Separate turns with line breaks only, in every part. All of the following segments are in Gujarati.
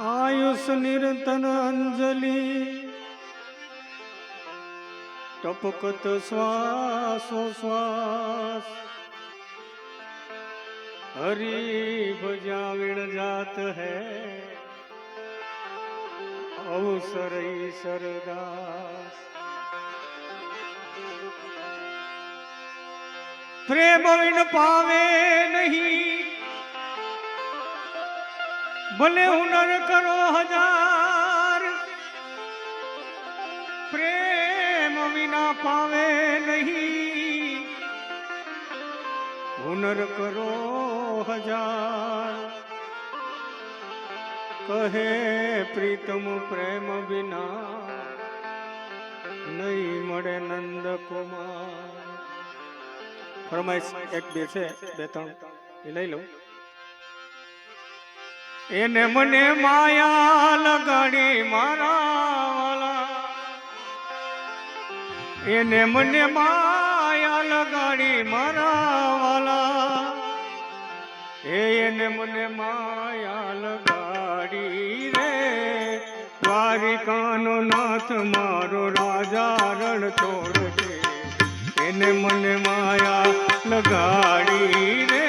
आयुष निरतन अंजलि, टपकत श्वासो, श्वास। हरि भजाविण जात है, अवसर सरदास प्रेम विण पावे नहीं ભલે હુનર કરો હજાર, પ્રેમ વિના પાવે નહીં. હુનર કરો હજાર, કહે પ્રીતમ પ્રેમ વિના નહીં મળે નંદ કુમાર. ફરમાઈશ એક બે છે, બે, ત્રણ, એ લઈ લઉં. એને મને માયા લગાડી મારા એને મને માયા લગાડી મારા વાલા એને મને માયા લગાડી રે. દ્વારિકાનો નાથ મારો રાજા રણ છે એને મને માયા લગાડી રે.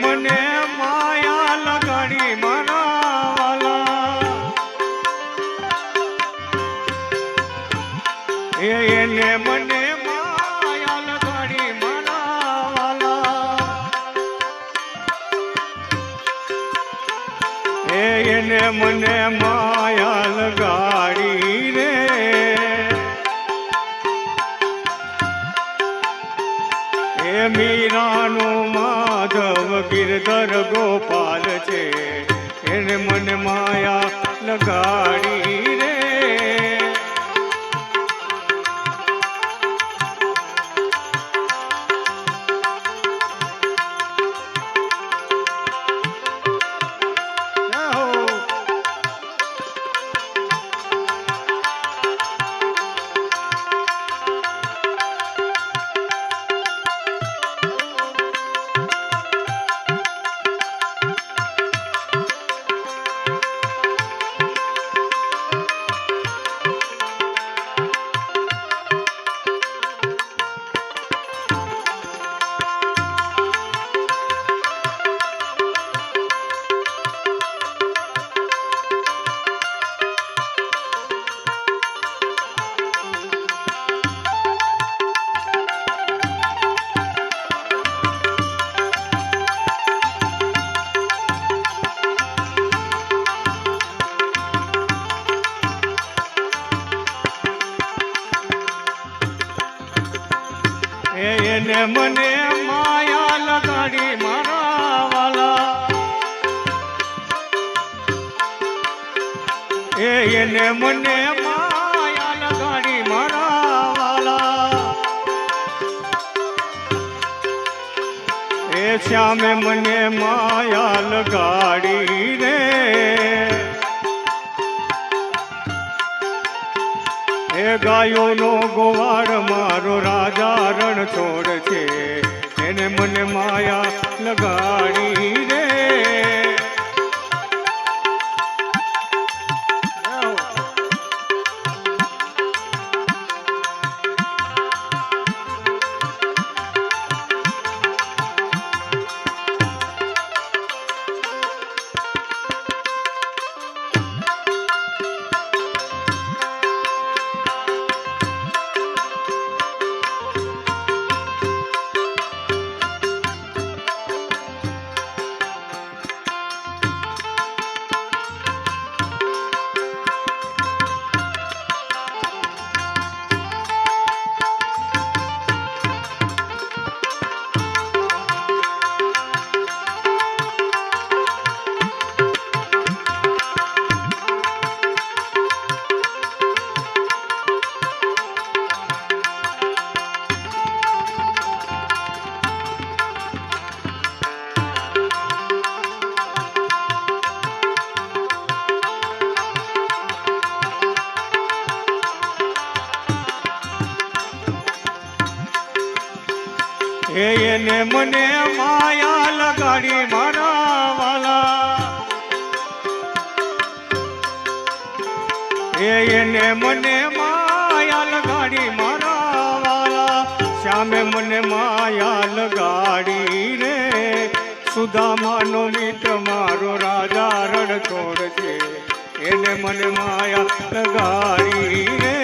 મને માયા લગાડી મનાવાલા. એને મને માયા લગાડી મનાવાલા. એને મને માયા લગાડી ગિરધર ગોપાલ છે. એને મન માયા લગાડી એ એને મને માયા લગાડી મારા વાલા એને મને માયા લગાડી મારા એ શ્યામે મને માયા લગાડી રે. ગાયોનો ગોવાળ મારો રાજા રણ છોડ. છે. એને મને માયા લગાડી રે એને મને માયા લગાડી મારા વાલા એને મને માયા લગાડી મારા વાલા શ્યામે મને માયા લગાડી રે. સુદામાનો મિત્ર મારો રાજા રણછોડ છે. એને મને માયા લગાડી રે.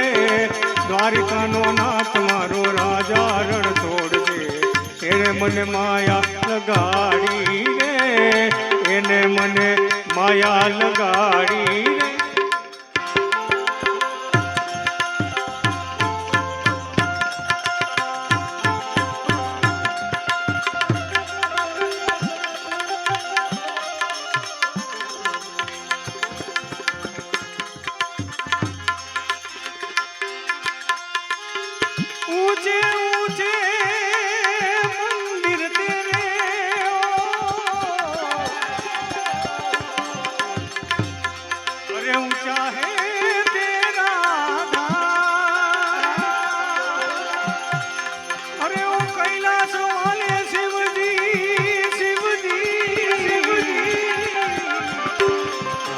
મને માયા લગાડી રે એને મને માયા લગાડી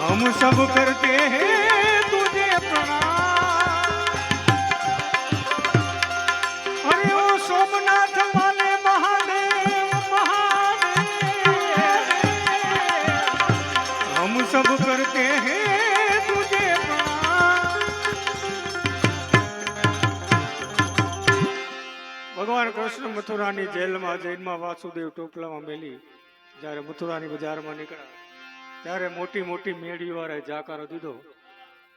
हम सब करते हैं तुझे प्रणाम अरे ओ सोमनाथ वाले महादेव महादेव हम सब करते हैं तुझे प्रणाम ભગવાન કૃષ્ણ મથુરાની જેલમાં જૈનમાં વાસુદેવ ટોપલામાં મેલી જ્યારે મથુરાની બજારમાં નીકળ્યા ત્યારે મોટી મોટી મેળી વારે જાકારો દીધો.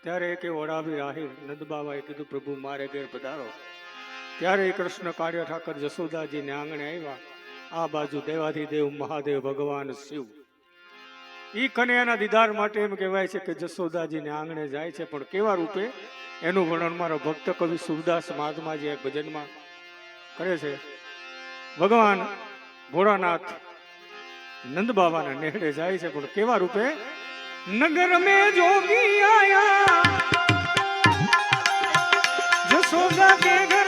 ત્યારે એક વડાભી રાહિર નંદબાબાએ કીધું, પ્રભુ, મારે ઘેર પધારો. ત્યારે કૃષ્ણ કાર્ય ઠાકર જશોદાજીને આંગણે આવ્યા. આ બાજુ દેવાધિદેવ, મહાદેવ, ભગવાન, શિવ. ઈ કન્યાના દીદાર માટે એમ કહેવાય છે કે જસોદાજીને આંગણે જાય છે. પણ કેવા રૂપે? એનું વર્ણન મારો ભક્ત કવિ સુરદાસ મહાત્માજી એક ભજનમાં કરે છે. ભગવાન ભોળાનાથ નંદ બાબાના નેહડે જાય છે પણ કેવા રૂપે? નગર મે જોગી આયા. જસોદા કે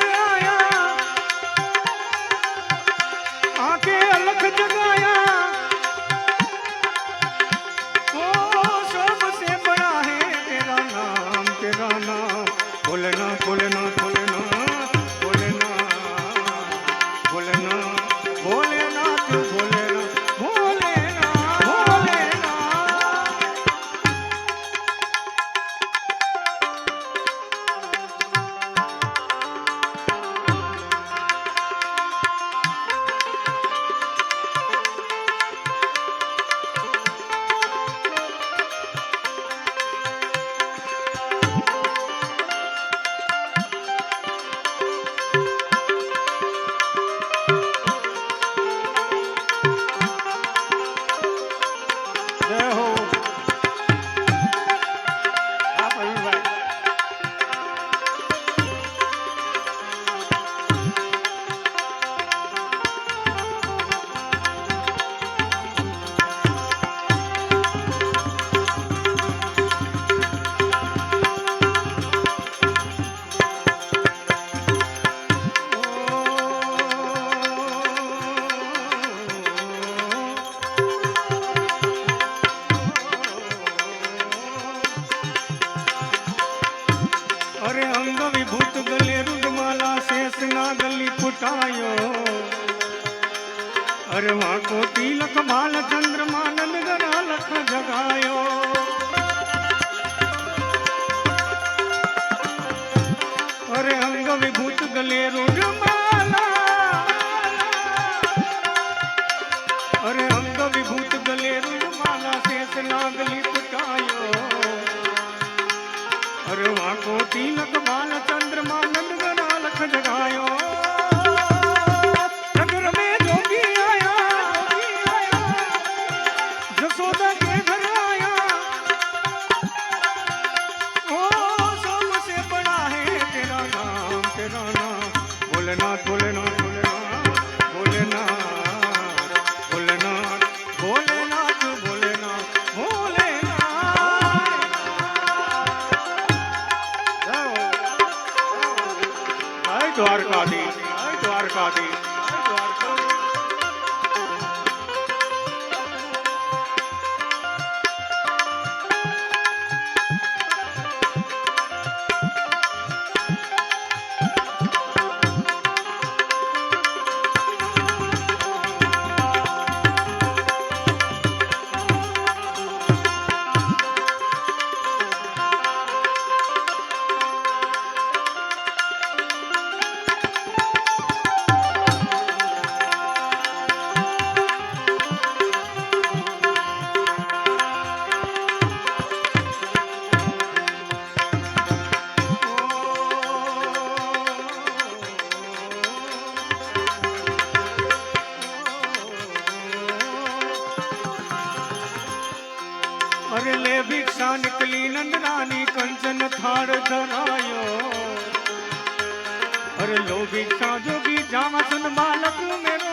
மகளிர் உடுமா लड्डू में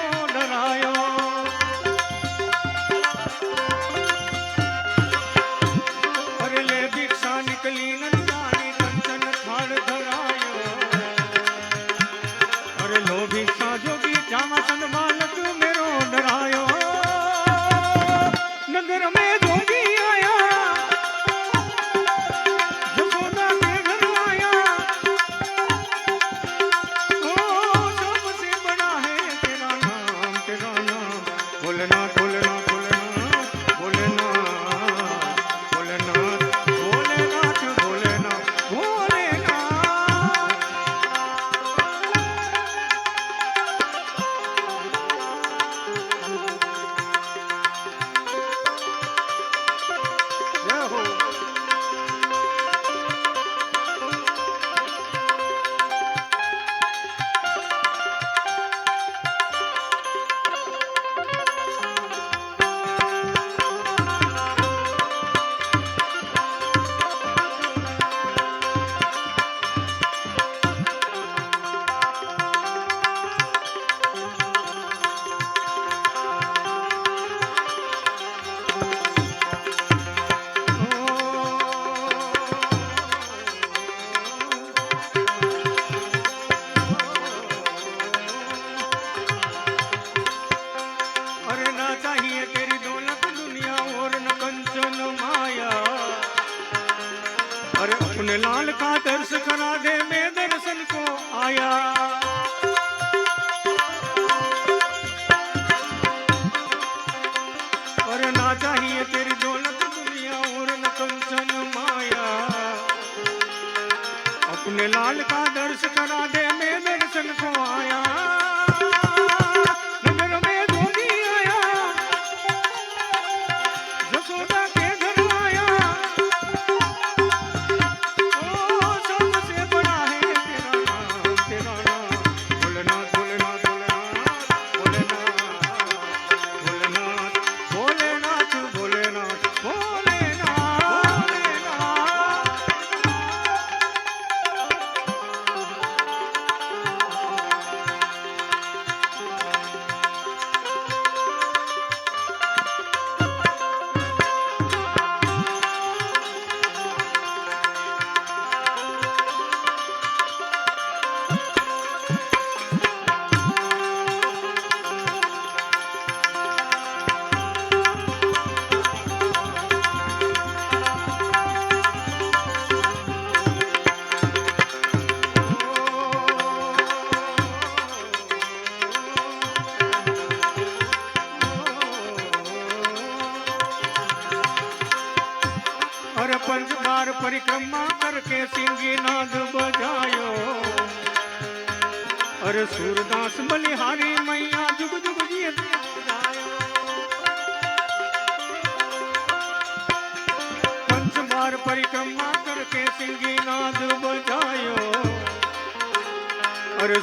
લાલ કા દર્શ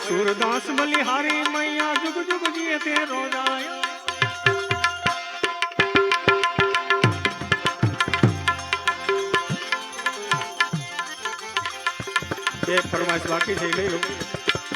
સુરદાસ બલિહારી મૈયા જુગ જુગ જીએ તે રોજાય. એક ફરમાઈશ બાકી થઈ ગઈ